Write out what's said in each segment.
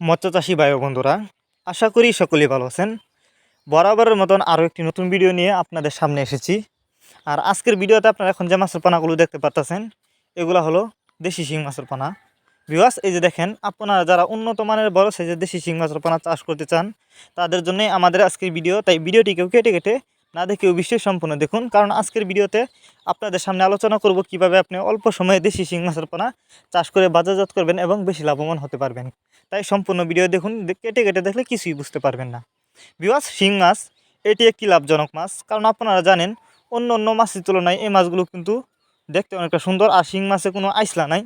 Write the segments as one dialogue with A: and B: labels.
A: মৎস্যচাষী ভাই বন্ধুরা, আশা করি সকলেই ভালো আছেন। বরাবরের মতন আরও একটি নতুন ভিডিও নিয়ে আপনাদের সামনে এসেছি। আর আজকের ভিডিওতে আপনারা এখন যে মাছের পানাগুলো দেখতে পারতেছেন, এগুলো হলো দেশি শিং মাছের পানা। বিবাস এই যে দেখেন, আপনারা যারা উন্নত মানের বড় সাইজের দেশি শিং মাছের পানা চাষ করতে চান, তাদের জন্যই আমাদের আজকের ভিডিও। তাই ভিডিওটিকেও কেটে কেটে না দেখেও বিশ্বের সম্পূর্ণ দেখুন। কারণ আজকের ভিডিওতে আপনাদের সামনে আলোচনা করব কীভাবে আপনি অল্প সময়ে দেশি শিং মাছের পোনা চাষ করে বাজারজাত করবেন এবং বেশি লাভবান হতে পারবেন। তাই সম্পূর্ণ ভিডিও দেখুন কেটে কেটে দেখলে কিছুই বুঝতে পারবেন না। বিবাস শিং মাছ, এটি একটি লাভজনক মাছ। কারণ আপনারা জানেন, অন্য অন্য মাছের তুলনায় এই মাছগুলো কিন্তু দেখতে অনেকটা সুন্দর, আর শিং মাছে কোনো আইসলা নাই।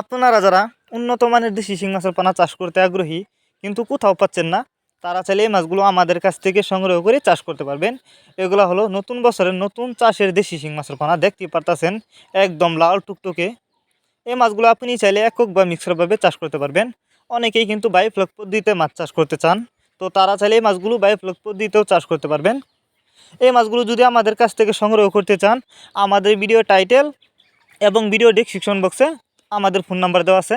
A: আপনারা যারা উন্নত মানের দেশি শিং মাছের পানা চাষ করতে আগ্রহী, কিন্তু কোথাও পাচ্ছেন না তারা চাইলে এই মাছগুলো আমাদের কাছ থেকে সংগ্রহ করে চাষ করতে পারবেন। এগুলো হলো নতুন বছরের নতুন চাষের দেশি শিং মাছের পানা। দেখতে পারতাছেন, একদম লাল টুকটুকে। এই মাছগুলো আপনি চাইলে একক বা মিক্সারভাবে চাষ করতে পারবেন। অনেকেই কিন্তু বায়োফ্লক পদ্ধতিতে মাছ চাষ করতে চান। তো তারা চাইলে এই মাছগুলো বায়োফ্লক পদ্ধতিতেও চাষ করতে পারবেন। এই মাছগুলো যদি আমাদের কাছ থেকে সংগ্রহ করতে চান, আমাদের ভিডিও টাইটেল এবং ভিডিও ডিসক্রিপশন বক্সে আমাদের ফোন নাম্বার দেওয়া আছে।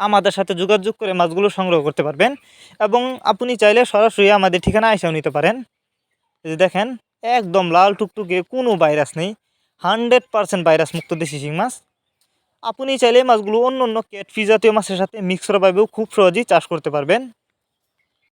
A: আমাদের সাথে যোগাযোগ করে মাছগুলো সংগ্রহ করতে পারবেন এবং আপনি চাইলে সরাসরি আমাদের ঠিকানা এসেও নিতে পারেন। যে দেখেন, একদম লাল টুকটুকে কোনো ভাইরাস নেই, হান্ড্রেড পারসেন্ট ভাইরাস মুক্ত দেশি শিং মাছ। আপনি চাইলে মাছগুলো অন্য অন্য ক্যাটফি জাতীয় মাছের সাথে মিক্সরভাবেও খুব সহজেই চাষ করতে পারবেন।